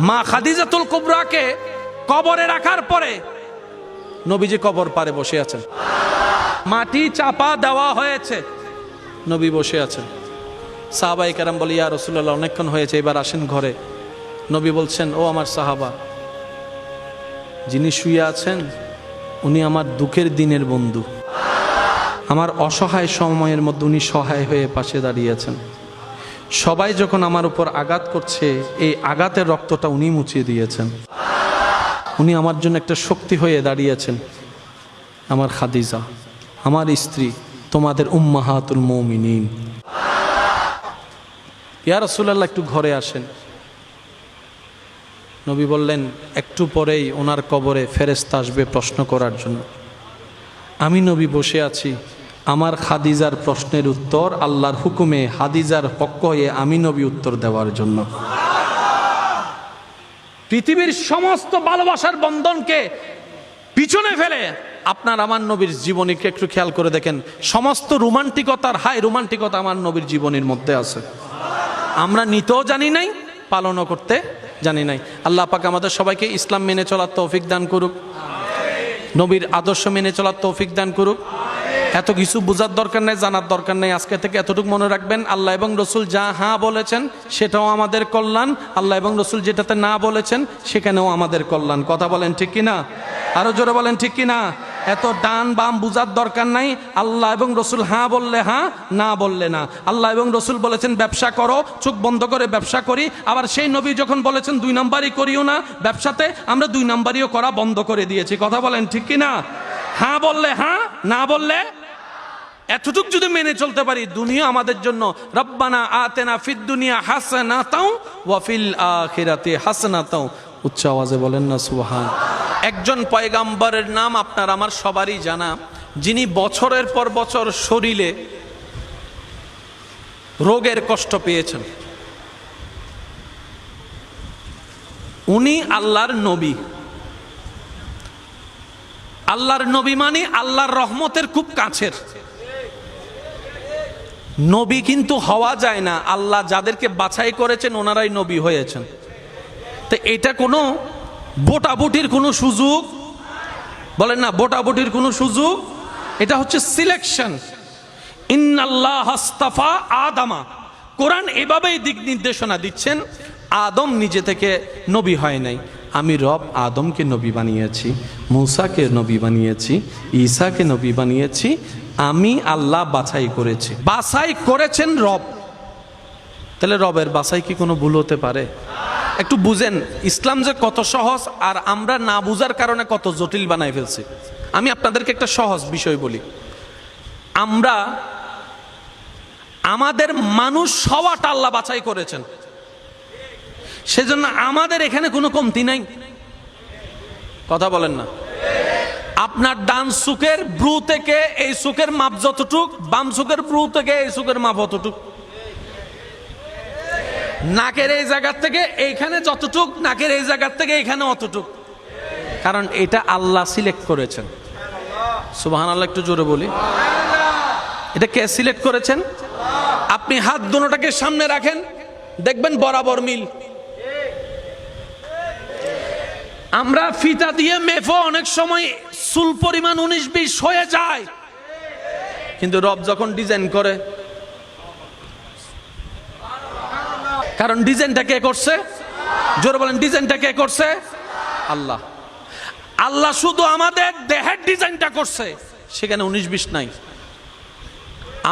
মা খাদিজাতুল কুবরাকে কবরে রাখার পরে নবীজি কবর পারে বসে আছেন। মাটি চাপা দেওয়া হয়েছে। নবী বসে আছেন। সাহাবাই কারাম বলি, ইয়া রসুল্লাহ অনেকক্ষণ হয়েছে, এবার আসেন ঘরে। নবী বলছেন, ও আমার সাহাবা, যিনি শুয়ে আছেন, উনি আমার দুঃখের দিনের বন্ধু। আমার অসহায় সময়ের মধ্যে উনি সহায় হয়ে পাশে দাঁড়িয়েছেন সবাই যখন আমার উপর আঘাত করছে, এই আঘাতের রক্তটা উনি মুছিয়ে দিয়েছেন। উনি আমার জন্য একটা শক্তি হয়ে দাঁড়িয়েছেন। আমার খাদিজা, আমার স্ত্রী, তোমাদের উম্মাহাতুল মৌমিনিন। ইয়া রাসূলুল্লাহ, একটু ঘরে আসেন। নবী বললেন, একটু পরেই ওনার কবরে ফেরেস্তা আসবে প্রশ্ন করার জন্য। আমি নবী বসে আছি। আমার খাদিজার প্রশ্নের উত্তর আল্লাহর হুকুমে হাদিজার পক্ষ হয়ে আমি নবী উত্তর দেওয়ার জন্য। পৃথিবীর সমস্ত ভালোবাসার বন্ধনকে পিছনে ফেলে আপনার আমার নবীর জীবনীকে একটু খেয়াল করে দেখেন। সমস্ত রোমান্টিকতার হাই রোমান্টিকতা আমার নবীর জীবনীর মধ্যে আছে। আমরা নিতেও জানি নাই, পালনও করতে জানি নাই। আল্লাহ পাক আমাদের সবাইকে ইসলাম মেনে চলার তৌফিক দান করুক। নবীর আদর্শ মেনে চলার তৌফিক দান করুক। এত কিছু বোঝার দরকার নেই, জানার দরকার নেই। আজকে থেকে এতটুকু মনে রাখবেন, আল্লাহ এবং রসুল যা হ্যাঁ বলেছেন, সেটাও আমাদের কল্যাণ। আল্লাহ এবং রসুল যেটাতে না বলেছেন, সেখানেও আমাদের কল্যাণ। কথা বলেন ঠিক কিনা? আরও জোরে বলেন ঠিক কিনা? এত ডান বাম বুঝার দরকার নাই। আল্লাহ এবং রসুল হ্যাঁ বললে হ্যাঁ না বললে না। আল্লাহ এবং রসুল বলেছেন, ব্যবসা করো, চোখ বন্ধ করে ব্যবসা করি। আবার সেই নবী যখন বলেছেন, দুই নাম্বারই করিও না ব্যবসাতে, আমরা দুই নাম্বারিও করা বন্ধ করে দিয়েছি। কথা বলেন ঠিক কিনা? হ্যাঁ বললে হ্যাঁ না বললে? এতটুক যদি মেনে চলতে পারি, দুনিয়া আমাদের জন্য, রব্বানা আতেনা ফিদ দুনিয়া হাসানা তাও ওয়াফিল আখিরাতে হাসানা তাও উচ্চ আওয়াজে বলেন না, সুবহান। একজন পয়গাম্বরের নাম আপনার আমার সবারই জানা, যিনি বছরের পর বছর শরীরে রোগের কষ্ট পেয়েছেন। উনি আল্লাহর নবী। আল্লাহর নবী মানে আল্লাহর রহমতের খুব কাছের। নবী কিন্তু হওয়া যায় না, আল্লাহ যাদেরকে বাছাই করেছেন ওনারাই নবী হয়েছেন। তো এটা কোনো বোটাবুটির কোনো সুযোগ, বলেন না, বোটাবুটির কোনো সুযোগ? এটা হচ্ছে সিলেকশন ইন্নাল্লাহ আদামা। কোরআন এভাবেই দিক নির্দেশনা দিচ্ছেন, আদম নিজে থেকে নবী হয় নাই। আমি রব আদমকে নবী বানিয়েছি, মূসাকে নবী বানিয়েছি, ঈসাকে নবী বানিয়েছি, আমি আল্লাহ বাছাই করেছি। বাছাই করেছেন রব। তাহলে রবের বাছাই কি কোনো ভুল হতে পারে? একটু বুঝেন, ইসলাম যে কত সহজ আর আমরা না বুঝার কারণে কত জটিল বানাই ফেলছি। আমি আপনাদেরকে একটা সহজ বিষয় বলি। আমরা, আমাদের মানুষ হওয়াটা আল্লাহ বাছাই করেছেন। সেজন্য আমাদের এখানে কোনো কমতি নাই। কথা বলেন না। আপনার ডান সুখের ব্রু থেকে এই সুখের মাপ যতটুক, বাম সুখের ব্রু থেকে এই সুখের মাপ অতটুক। নাকের এই জায়গার থেকে এইখানে যতটুক, নাকের এই জায়গার থেকে এইখানে অতটুক। কারণ এটা আল্লাহ সিলেক্ট করেছেন। সুবাহান আল্লাহ একটু জোরে বলি। এটা কে সিলেক্ট করেছেন? আপনি হাত দুটোটাকে সামনে রাখেন, দেখবেন বরাবর মিল। আমরা ফিতা দিয়ে মেফো, অনেক সময় চুল পরিমাণ উনিশ বিশ হয়ে যায়। কিন্তু রব যখন ডিজাইন করে, কারণ ডিজাইনটা কে করছে? জোরে বলেন, ডিজাইনটা কে করছে? আল্লাহ। আল্লাহ শুধু আমাদের দেহের ডিজাইনটা করছে, সেখানে উনিশ বিশ নাই।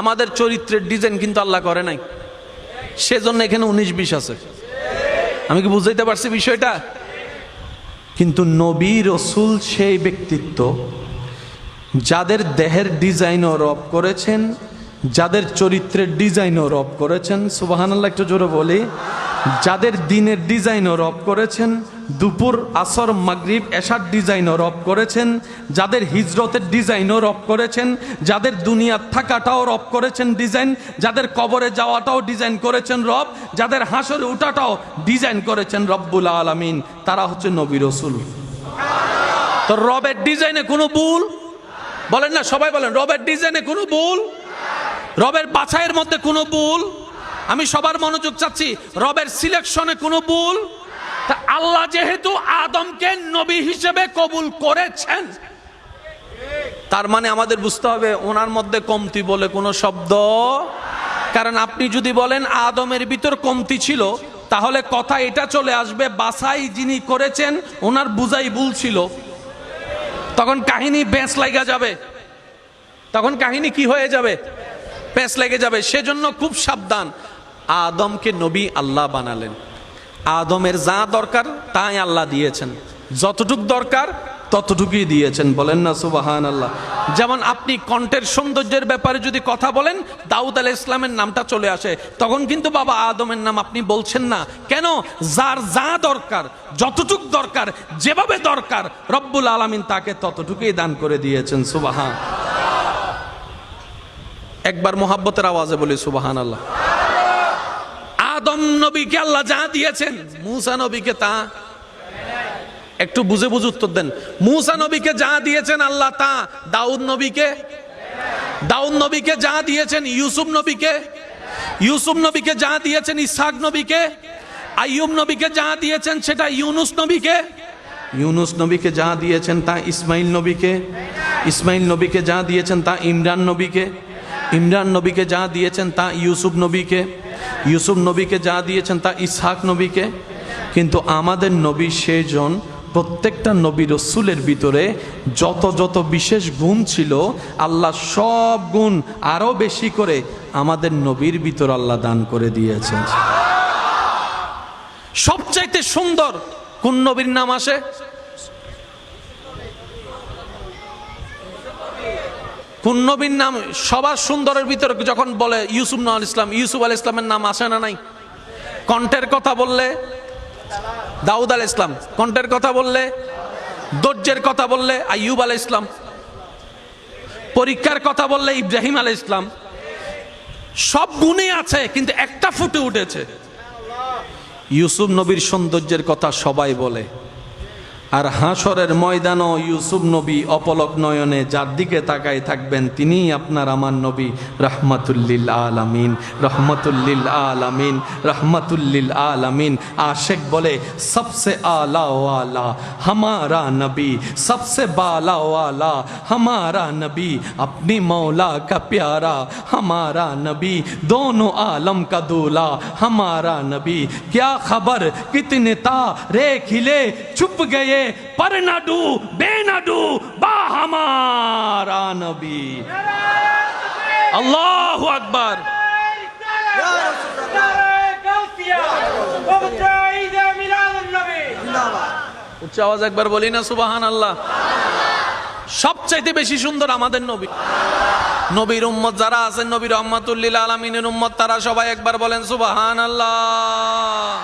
আমাদের চরিত্রের ডিজাইন কিন্তু আল্লাহ করে নাই। সেজন্য এখানে উনিশ বিশ আছে। আমি কি বুঝাইতে পারছি বিষয়টা? কিন্তু নবী রসুল সেই ব্যক্তিত্ব যাদের দেহের ডিজাইনও রব করেছেন, যাদের চরিত্রের ডিজাইনও রব করেছেন সুবাহান আল্লাহ একটু জোরে বলি, যাদের দিনের ডিজাইনও রব করেছেন দুপুর আসর মাগরিব এশার ডিজাইনও রব করেছেন, যাদের হিজরতের ডিজাইনও রব করেছেন, যাদের দুনিয়ার থাকাটাও রব করেছেন ডিজাইন, যাদের কবরে যাওয়াটাও ডিজাইন করেছেন রব, যাদের হাসরে উঠাটাও ডিজাইন করেছেন রব্বুল আলমিন, তারা হচ্ছে নবী রসুল। তো রবের ডিজাইনে কোনো ভুল? বলেন না, সবাই বলেন, রবের ডিজাইনে কোনো ভুল? রবের বাছাইয়ের মধ্যে কোনো ভুল? আমি সবার মনোযোগ চাচ্ছি, রবের সিলেকশনে কোনো ভুল? আল্লাহ যেহেতু আদমকে নবী হিসেবে কবুল করেছেন, তার মানে আমাদের বুঝতে হবে ওনার মধ্যে কমতি বলে কোনো শব্দ কারণ আপনি যদি বলেন আদমের ভিতর কমতি ছিল, তাহলে কথা এটা চলে আসবে বাসাই যিনি করেছেন, ওনার বুঝাই ভুল ছিল। তখন কাহিনী বেঁচ লাগা যাবে। তখন কাহিনী কি হয়ে যাবে? পেঁচ লেগে যাবে। সেজন্য খুব সাবধান। আদমকে নবী আল্লাহ বানালেন। আদমের যা দরকার তাই আল্লাহ দিয়েছেন। যতটুক দরকার ততটুকুই দিয়েছেন, বলেন না সুবাহান আল্লাহ যেমন আপনি কণ্ঠের সৌন্দর্যের ব্যাপারে যদি কথা বলেন, দাউদ আলাহ ইসলামের নামটা চলে আসে। তখন কিন্তু বাবা আদমের নাম আপনি বলছেন না। কেন? যার যা দরকার, যতটুক দরকার, যেভাবে দরকার, রব্বুল আলমিন তাকে ততটুকুই দান করে দিয়েছেন, সুবাহান। একবার মোহাব্বতের আওয়াজে বলি সুবাহান আল্লাহ আদম নবীকে আল্লাহ যা দিয়েছেন, মুসা নবীকে তা। একটু বুঝে বুঝে উত্তর দেন। মুসা নবীকে যা দিয়েছেন আল্লাহ তা, দাউদ নবীকে। দাউদ নবীকে যা দিয়েছেন ইউসুফ নবীকে। ইউসুফ নবীকে যা দিয়েছেন ইসাক নবীকে। আইয়ুব নবীকে যা দিয়েছেন সেটা ইউনুস নবীকে। ইউনুস নবীকে যা দিয়েছেন তা ইসমাইল নবীকে। ইসমাইল নবীকে যা দিয়েছেন তা ইমরান নবীকে। ইমরান নবীকে যা দিয়েছেন তা ইউসুফ নবীকে ইউসুফ নবীকে যা দিয়েছেন তা ইসহাক নবীকে। কিন্তু আমাদের নবী সেজন প্রত্যেকটা নবী রসুলের ভিতরে যত যত বিশেষ গুণ ছিল, আল্লাহ সব গুণ আরও বেশি করে আমাদের নবীর ভিতর আল্লাহ দান করে দিয়েছেন। সবচাইতে সুন্দর কোন নবীর নাম আসে? কোন নবীর নাম সবার সুন্দরের ভিতরে যখন বলে ইউসুফ নল ইসলাম, ইউসুফ আল ইসলামের নাম আসে না নাই? কণ্ঠের কথা বললে দাউদ আল ইসলাম, কণ্ঠের কথা বললে দর্জের কথা বললে আইয়ুব আল ইসলাম, পরীক্ষার কথা বললে ইব্রাহিম আল ইসলাম। সব গুণে আছে, কিন্তু একটা ফুটে উঠেছে। ইউসুফ নবীর সৌন্দর্যের কথা সবাই বলে। আর হাসরের ময়দানও ইউসুফ নবী অপলক নয়নে যার দিকে তাকায় থাকবেন তিনিই আপনার আমার নবী রহমতুল্লিল আলামিন রহমতুল্লিল আলামিন রহমতুল্লিল আলামিন আশেক বলে সবসে আলা ওয়ালা हमारा नबी सबसे बाला वाला हमारा नबी अपनी मौला का प्यारा हमारा नबी दोनों आलम का दूल्हा हमारा नबी क्या खबर कितने तारे खिले छुप गए पर न डू बे न डू बा हमारा नबी अल्लाह अकबर উচ্চ আওয়াজ একবার বলি না সুবাহান আল্লাহ সবচাইতে বেশি সুন্দর আমাদের নবী নবীর উম্মত যারা আছেন নবীর রহমাতুল্লিল আলমিনের উম্মত তারা সবাই একবার বলেন সুবাহান আল্লাহ